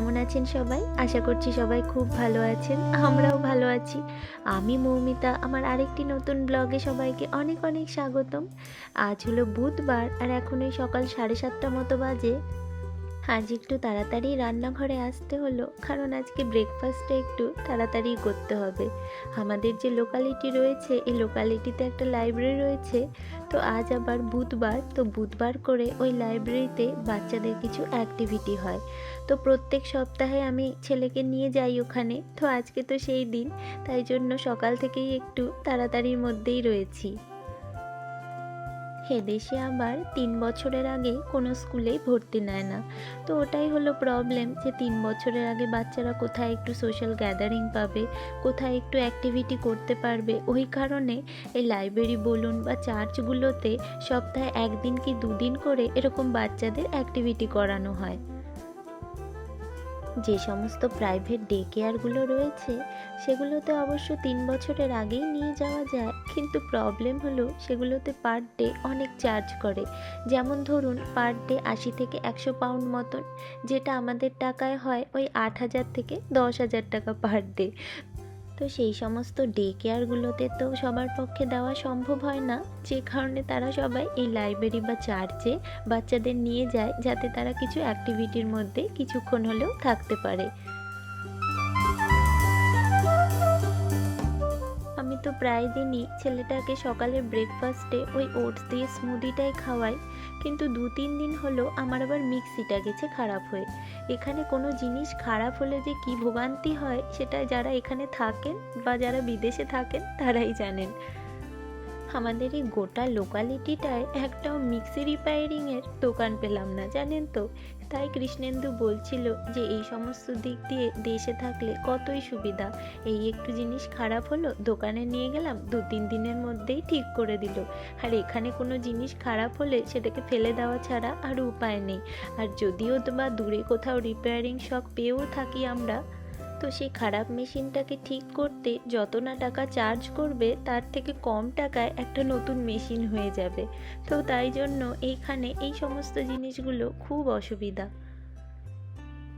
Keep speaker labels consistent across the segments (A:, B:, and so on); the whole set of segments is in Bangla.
A: কেমন আছেন সবাই? আশা করছি সবাই খুব ভালো আছেন, আমরাও ভালো আছি। আমি মৌমিতা, আমার আরেকটি নতুন ব্লগে সবাইকে অনেক অনেক স্বাগতম। আজ হলো বুধবার আর এখন ওই সকাল সাড়ে সাতটা মতো বাজে। আজ একটু তাড়াতাড়ি রান্নাঘরে আসতে হলো, কারণ আজকে ব্রেকফাস্টটা একটু তাড়াতাড়ি করতে হবে। আমাদের যে লোকালিটি রয়েছে, এই লোকালিটিতে একটা লাইব্রেরি রয়েছে, তো আজ আবার বুধবার, তো বুধবার করে ওই লাইব্রেরিতে বাচ্চাদের কিছু অ্যাক্টিভিটি হয়। তো প্রত্যেক সপ্তাহে আমি ছেলেকে নিয়ে যাই ওখানে, তো আজকে তো সেই দিন, তাই জন্য সকাল থেকেই একটু তাড়াতাড়ির মধ্যেই রয়েছি। এদেশে আবার তিন বছরের আগে কোনো স্কুলেই ভর্তি নেয় না। তো ওটাই হলো প্রবলেম যে তিন বছরের আগে বাচ্চারা কোথায় একটু সোশ্যাল গ্যাদারিং পাবে, কোথায় একটু অ্যাক্টিভিটি করতে পারবে। ওই কারণে এই লাইব্রেরি বলুন বা চার্চগুলোতে সপ্তাহে একদিন কি দুদিন করে এরকম বাচ্চাদের অ্যাক্টিভিটি করানো হয়। যে সমস্ত প্রাইভেট ডে কেয়ারগুলো রয়েছে সেগুলোতে অবশ্য তিন বছরের আগেই নিয়ে যাওয়া যায়। কিন্তু প্রবলেম হলো, সেগুলোতে পার ডে অনেক চার্জ করে। যেমন ধরুন পার ডে আশি থেকে একশো পাউন্ড মতন, যেটা আমাদের টাকায় হয় ওই আট হাজার থেকে দশ হাজার টাকা পার ডে তো সেই সমস্ত ডে কেয়ারগুলোতে তো সবার পক্ষে দেওয়া সম্ভব হয় না। যে কারণে তারা সবাই এই লাইব্রেরি বা চার্চে বাচ্চাদের নিয়ে যায়, যাতে তারা কিছু অ্যাক্টিভিটির মধ্যে কিছুক্ষণ হলেও থাকতে পারে। তো প্রায় দিনই ছেলেটাকে সকালের ব্রেকফাস্টে ওই ওটস দিয়ে স্মুদিটাই খাওয়াই কিন্তু দু তিন দিন হলো আমার আবার মিক্সিটা গেছে খারাপ হয়ে। এখানে কোনো জিনিস খারাপ হলে যে কি ভোগান্তি হয়, সেটা যারা এখানে থাকেন বা যারা বিদেশে থাকেন, তারাই জানেন। আমাদের এই গোটা লোকালিটিটায় একটাও মিক্সি রিপেয়ারিংয়ের দোকান পেলাম না, জানেন তো? তাই কৃষ্ণেন্দু বলছিল যে এই সমস্ত দিক দিয়ে দেশে থাকলে কতই সুবিধা। এই একটু জিনিস খারাপ হলো, দোকানে নিয়ে গেলাম, দু তিন দিনের মধ্যেই ঠিক করে দিল। আর এখানে কোনো জিনিস খারাপ হলে সেটাকে ফেলে দেওয়া ছাড়া আর উপায় নেই। আর যদিও বা দূরে কোথাও রিপেয়ারিং শপ পেয়েও থাকি আমরা তো সেই খারাপ মেশিনটাকে ঠিক করতে যত না টাকা চার্জ করবে, তার থেকে কম টাকায় একটা নতুন মেশিন হয়ে যাবে। তো তাই জন্য এইখানে এই সমস্ত জিনিসগুলো খুব অসুবিধা।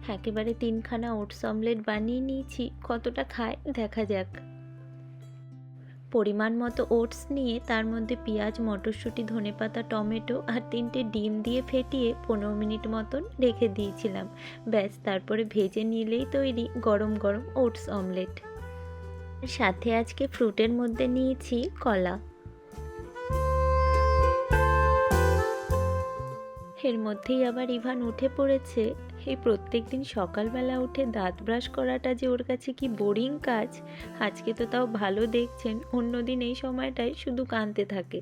A: একেবারে তিনখানা ওটস অমলেট বানিয়ে নিয়েছি, কতটা খায় দেখা যাক। পরিমাণ মতো ওটস নিয়ে তার মধ্যে পেঁয়াজ, মটরশুঁটি, ধনেপাতা, টমেটো আর তিনটে ডিম দিয়ে ফেটিয়ে পনেরো মিনিট মতন রেখে দিয়েছিলাম। ব্যাস, তারপরে ভেজে নিলেই তৈরি গরম গরম ওটস অমলেট। সাথে আজকে ফ্রুটের মধ্যে নিয়েছি কলা। এর মধ্যেই আবার ইভান উঠে পড়েছে এই প্রত্যেক দিন সকালবেলা উঠে দাঁত ব্রাশ করাটা যে ওর কাছে কি বোরিং কাজ আজকে তো তাও ভালো দেখছেন অন্যদিন এই সময়টায় শুধু কাঁদতে থাকে।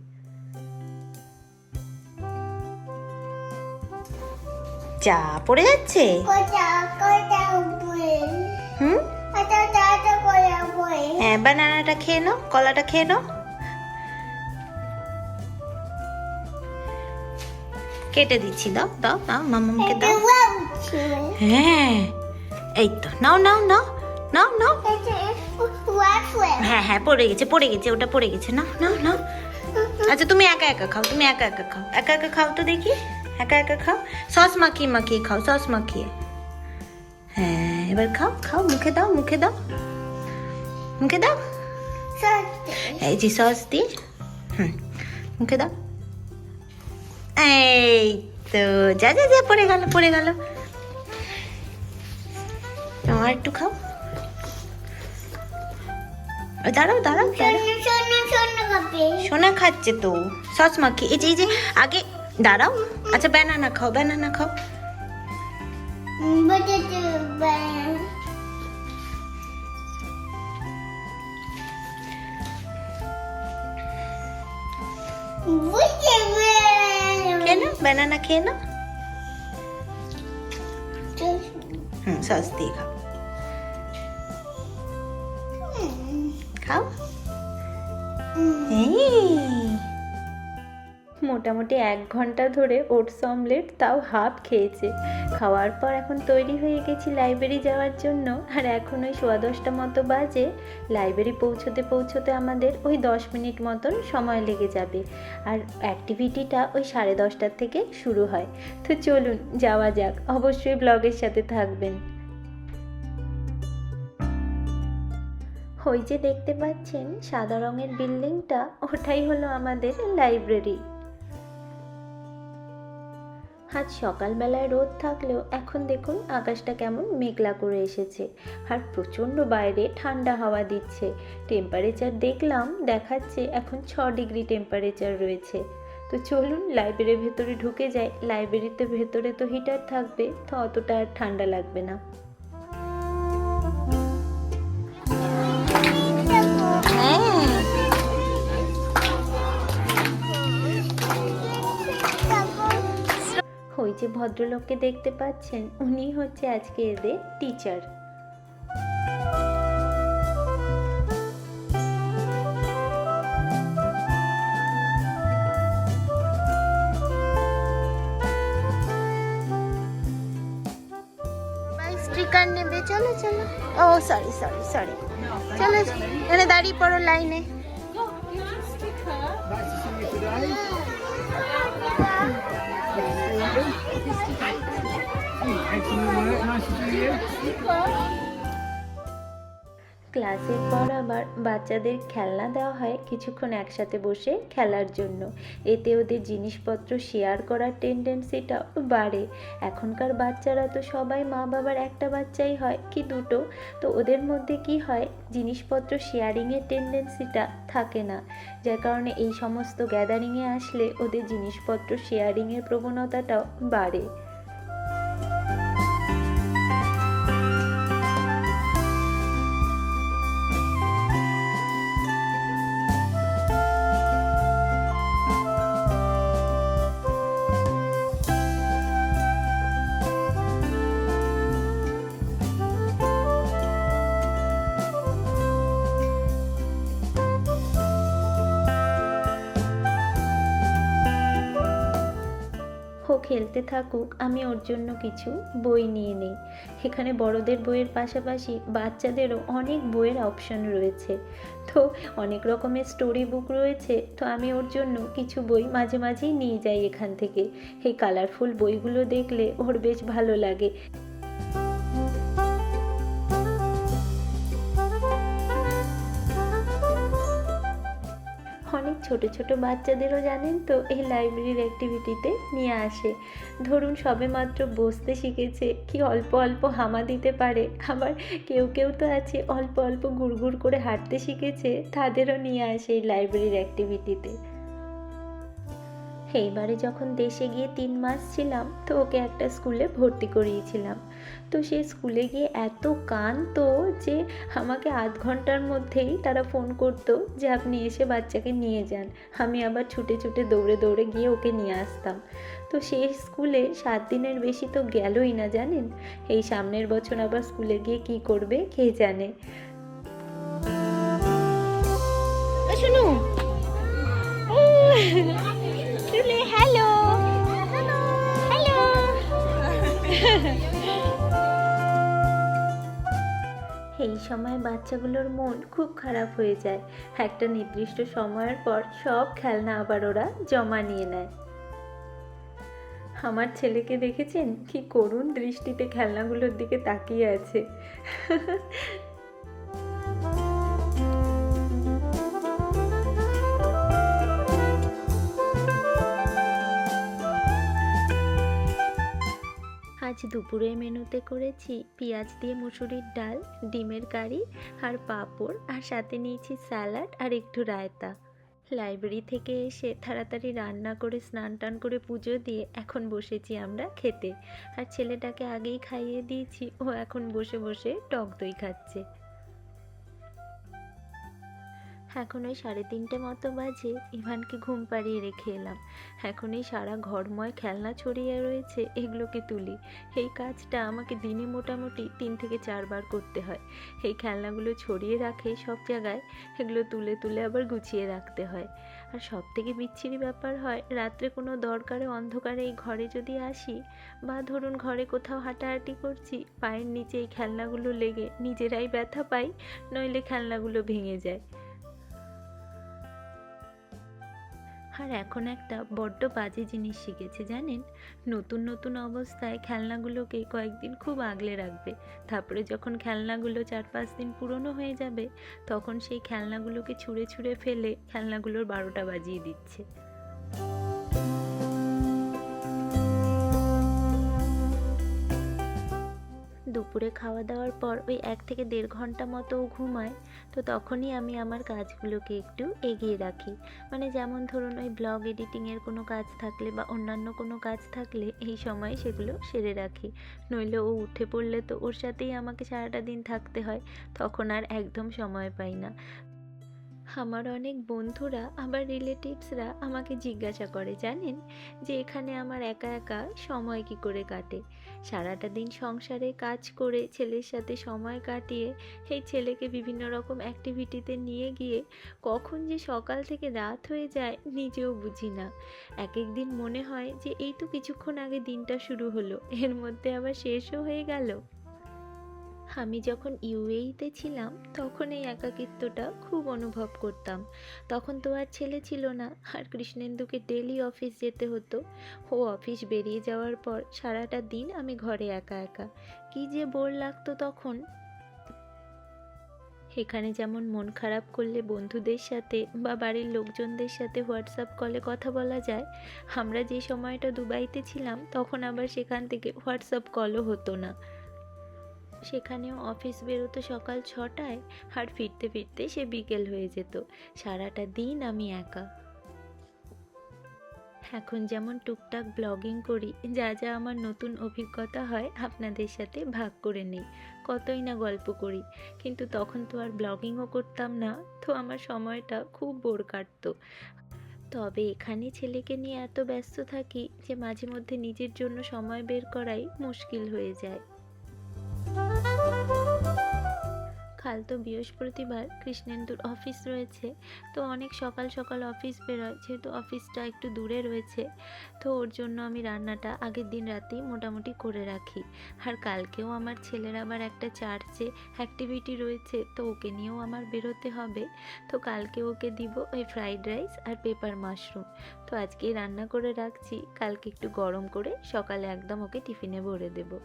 B: চা পড়ে যাচ্ছে? হুম?
C: উপরে
B: হ্যাঁ বানানাটা খেয়ে নাও কলাটা খেয়ে নাও। কেটে দিচ্ছি দাও দাও দাও মামামকে
C: এটা
B: দাও হ্যাঁ। এই তো, নাও নাও নাও নাও নাও। হ্যাঁ হ্যাঁ পড়ে গেছে পড়ে গেছে, ওটা পড়ে গেছে। নাও নাও নাও। আচ্ছা তুমি একা একা খাও, তুমি একা একা খাও। একা একা খাও তো দেখি। একা একা খাও। সস মাখিয়ে মাখিয়ে খাও, সস মাখিয়ে। হ্যাঁ এবার খাও খাও, মুখে দাও মুখে দাও। মুখে দাও। এই যে সস দিয়ে। হুম, মুখে দাও। এই তো, যা যা যা, পড়ে গেল পড়ে গেল। আর একটু খাও। দাঁড়াও দাঁড়াও সোনা খাচ্ছে তো। সস মাখি। এই যে এই যে আগে দাঁড়াও। আচ্ছা ব্যানানা খাও ব্যানানা খাও। খেয়ে ব্যানানা খেয়ে নাও। হুম সস দিয়ে খাও।
A: মোটামুটি এক ঘণ্টা ধরে ওটস অমলেট, তাও হাফ খেয়েছে। খাওয়ার পর এখন তৈরি হয়ে গেছি লাইব্রেরি যাওয়ার জন্য। আর এখন ওই সোয়া দশটা মতো বাজে। লাইব্রেরি পৌঁছতে পৌঁছতে আমাদের ওই দশ মিনিট মতন সময় লেগে যাবে। আর অ্যাক্টিভিটিটা ওই সাড়ে দশটার থেকে শুরু হয়। তো চলুন, যাওয়া যাক। অবশ্যই ব্লগের সাথে থাকবেন। ওই যে দেখতে পাচ্ছেন সাদা রঙের বিল্ডিংটা, ওটাই হলো আমাদের লাইব্রেরি। আজ সকালবেলায় রোদ থাকলেও এখন দেখুন আকাশটা কেমন মেঘলা করে এসেছে, আর প্রচণ্ড বাইরে ঠান্ডা হাওয়া দিচ্ছে। টেম্পারেচার দেখলাম, দেখাচ্ছে এখন ছ ডিগ্রি টেম্পারেচার রয়েছে। তো চলুন লাইব্রেরির ভেতরে ঢুকে যাই লাইব্রেরিতে ভেতরে তো হিটার থাকবে, তো অতটা আর ঠান্ডা লাগবে না। ওই যে ভদ্রলোককে দেখতে পাচ্ছেন উনি হচ্ছে আজকে এদের টিচার
B: স্টিকার নেবে চলো চলো। ও সরি সরি সরি চলো এখানে দাঁড়িয়ে পড়ো লাইনে।
A: ক্লাসের পর আবার বাচ্চাদের খেলনা দেওয়া হয় কিছুক্ষণ একসাথে বসে খেলার জন্য। এতে ওদের জিনিসপত্র শেয়ার করার টেন্ডেন্সিটা বাড়ে। এখনকার বাচ্চারা তো সবাই মা বাবার একটা বাচ্চাই হয় কি দুটো? তো ওদের মধ্যে কি হয়? জিনিসপত্র শেয়ারিংয়ের টেন্ডেন্সিটা থাকে না। যার কারণে এই সমস্ত গ্যাদারিংয়ে আসলে ওদের জিনিসপত্র শেয়ারিংয়ের প্রবণতাটাও বাড়ে। খেলতে থাকুক, আমি ওর জন্য কিছু বই নিয়ে নিই। এখানে বড়দের বইয়ের পাশাপাশি বাচ্চাদেরও অনেক বইয়ের অপশন রয়েছে। তো অনেক রকমের স্টোরি বুক রয়েছে, তো আমি ওর জন্য কিছু বই মাঝে মাঝেই নিয়ে যাই এখান থেকে। এই কালারফুল বইগুলো দেখলে ওর বেশ ভালো লাগে। ছোট ছোট বাচ্চাদেরও জানেন তো, এই লাইব্রেরির অ্যাক্টিভিটিতে নিয়ে আসে। ধরুন সবে মাত্র বসতে শিখেছে, কি অল্প অল্প হামা দিতে পারে? আবার কেউ কেউ তো আছে, অল্প অল্প গুড়গুড় করে হাঁটতে শিখেছে, তাদেরও নিয়ে আসে এই লাইব্রেরির অ্যাক্টিভিটিতে এইবারে যখন দেশে গিয়ে তিন মাস ছিলাম, তো ওকে একটা স্কুলে ভর্তি করিয়েছিলাম। তো সেই স্কুলে গিয়ে এত কাঁদতো যে আমাকে আধ ঘণ্টার মধ্যেই তারা ফোন করতো যে, আপনি এসে বাচ্চাকে নিয়ে যান। আমি আবার ছুটে ছুটে দৌড়ে দৌড়ে গিয়ে ওকে নিয়ে আসতাম। তো সেই স্কুলে সাত দিনের বেশি তো গেলই না জানেন? এই সামনের বছর আবার স্কুলে গিয়ে কি করবে কে জানে? এই সময় বাচ্চাগুলোর মন খুব খারাপ হয়ে যায়। একটা নির্দিষ্ট সময়ের পর সব খেলনা আবার ওরা জমা নিয়ে নেয়। আমার ছেলেকে দেখেছেন? কি করুণ দৃষ্টিতে খেলনাগুলোর দিকে তাকিয়ে আছে। আজ দুপুরের মেনুতে করেছি পেঁয়াজ দিয়ে মুসুরির ডাল, ডিমের কারি আর পাঁপড় আর সাথে নিয়েছি স্যালাড আর একটু রায়তা। লাইব্রেরি থেকে এসে তাড়াতাড়ি রান্না করে, স্নান টান করে পুজো দিয়ে এখন বসেছি আমরা খেতে। আর ছেলেটাকে আগেই খাইয়ে দিয়েছি, ও এখন বসে বসে টক দই খাচ্ছে। এখন ওই সাড়ে তিনটে মতো বাজে, ইভানকে ঘুম পাড়িয়ে রেখে এলাম। এখন এই সারা ঘরময় খেলনা ছড়িয়ে রয়েছে, এগুলোকে তুলি। এই কাজটা আমাকে দিনে মোটামুটি তিন থেকে চারবার করতে হয়। এই খেলনাগুলো ছড়িয়ে রাখে সব জায়গায়, এগুলো তুলে তুলে আবার গুছিয়ে রাখতে হয়। আর সব থেকে বিচ্ছিরি ব্যাপার হয়, রাত্রে কোনো দরকারে অন্ধকারে এই ঘরে যদি আসি, বা ধরুন ঘরে কোথাও হাঁটাহাঁটি করছি, পায়ের নিচে এই খেলনাগুলো লেগে নিজেরাই ব্যথা পাই, নইলে খেলনাগুলো ভেঙে যায়। আর এখন একটা বড্ড বাজে জিনিস শিখেছে, জানেন? নতুন নতুন অবস্থায় খেলনাগুলোকে কয়েকদিন খুব আগলে রাখবে। তারপরে যখন খেলনাগুলো চার পাঁচ দিন পুরনো হয়ে যাবে, তখন সেই খেলনাগুলোকে ছুঁড়ে ছুঁড়ে ফেলে খেলনাগুলোর বারোটা বাজিয়ে দিচ্ছে। দুপুরে খাওয়া দাওয়ার পর ওই এক থেকে দেড় ঘণ্টা মতো ঘুমায়, তো তখনই আমি আমার কাজগুলোকে একটু এগিয়ে রাখি। মানে যেমন ধরুন ওই ব্লগ এডিটিংয়ের কোনো কাজ থাকলে বা অন্যান্য কোনো কাজ থাকলে এই সময় সেগুলো সেরে রাখি। নইলে ও উঠে পড়লে তো ওর সাথেই আমাকে সারাটা দিন থাকতে হয়, তখন আর একদম সময় পাই না। আমার অনেক বন্ধুরা আবার রিলেটিভসরা আমাকে জিজ্ঞাসা করে, জানেন? যে এখানে আমার একা একা সময় কি করে কাটে? সারাটা দিন সংসারে কাজ করে ছেলের সাথে সময় কাটিয়ে এই ছেলেকে বিভিন্ন রকম অ্যাক্টিভিটিতে নিয়ে গিয়ে কখন যে সকাল থেকে রাত হয়ে যায় নিজেও বুঝি না। এক এক দিন মনে হয় যে এই তো কিছুক্ষণ আগে দিনটা শুরু হলো, এর মধ্যে আবার শেষও হয়ে গেল। আমি যখন ইউএইতে ছিলাম, তখন এই একাকিত্বটা খুব অনুভব করতাম। তখন তো আর ছেলে ছিল না। আর কৃষ্ণেন্দুকে ডেলি অফিস যেতে হতো। ও অফিস বেরিয়ে যাওয়ার পর সারাটা দিন আমি ঘরে একা একা। কি যে বোর লাগতো তখন। এখানে যেমন মন খারাপ করলে বন্ধুদের সাথে বা বাড়ির লোকজনদের সাথে হোয়াটসঅ্যাপ কলে কথা বলা যায়, আমরা যে সময়টা দুবাইতে ছিলাম, তখন আবার সেখান থেকে হোয়াটসঅ্যাপ কলও হতো না। সেখানেও অফিস বেরোতো সকাল ছটায় আর ফিরতে ফিরতে সে বিকেল হয়ে যেত। সারাটা দিন আমি একা। এখন যেমন টুকটাক ব্লগিং করি, যা যা আমার নতুন অভিজ্ঞতা হয় আপনাদের সাথে ভাগ করে নিই। কতই না গল্প করি। কিন্তু তখন তো আর ব্লগিংও করতাম না, তো আমার সময়টা খুব বোর কাটতো। তবে এখানে ছেলেকে নিয়ে এত ব্যস্ত থাকি যে মাঝে মধ্যে নিজের জন্য সময় বের করাই মুশকিল হয়ে যায়। কাল তো বৃহস্পতিবার কৃষ্ণেন্দুর অফিস রয়েছে। তো অনেক সকাল সকাল অফিস বেরোয়, যেহেতু অফিসটা একটু দূরে রয়েছে। তো ওর জন্য আমি রান্নাটা আগের দিন রাতেই মোটামুটি করে রাখি। আর কালকেও আমার ছেলের আবার একটা চার্চে অ্যাক্টিভিটি রয়েছে, তো ওকে নিয়েও আমার বেরোতে হবে। তো কালকে ওকে দিব ওই ফ্রাইড রাইস আর পেপার মাশরুম তো আজকেই রান্না করে রাখছি, কালকে একটু গরম করে সকালে একদম ওকে টিফিনে ভরে দেবো।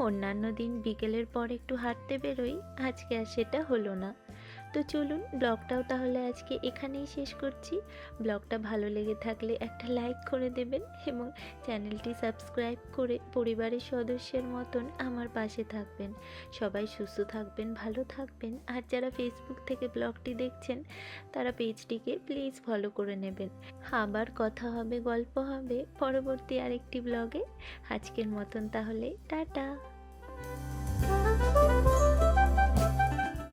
A: অন্যান্য দিন বিকেলের পর একটু হাঁটতে বেরোই, আজকে আর সেটা হলো না। তো চলুন, ব্লগটাও তাহলে আজকে এখানেই শেষ করছি। ব্লগটা ভালো লেগে থাকলে একটা লাইক করে দেবেন এবং চ্যানেলটি সাবস্ক্রাইব করে পরিবারের সদস্যের মতন আমার পাশে থাকবেন। সবাই সুস্থ থাকবেন, ভালো থাকবেন আর যারা ফেসবুক থেকে ব্লগটি দেখছেন, তারা পেজটিকে প্লিজ ফলো করে নেবেন। আবার কথা হবে, গল্প হবে পরবর্তী আরেকটি ব্লগে। আজকের মতন তাহলে, টাটা!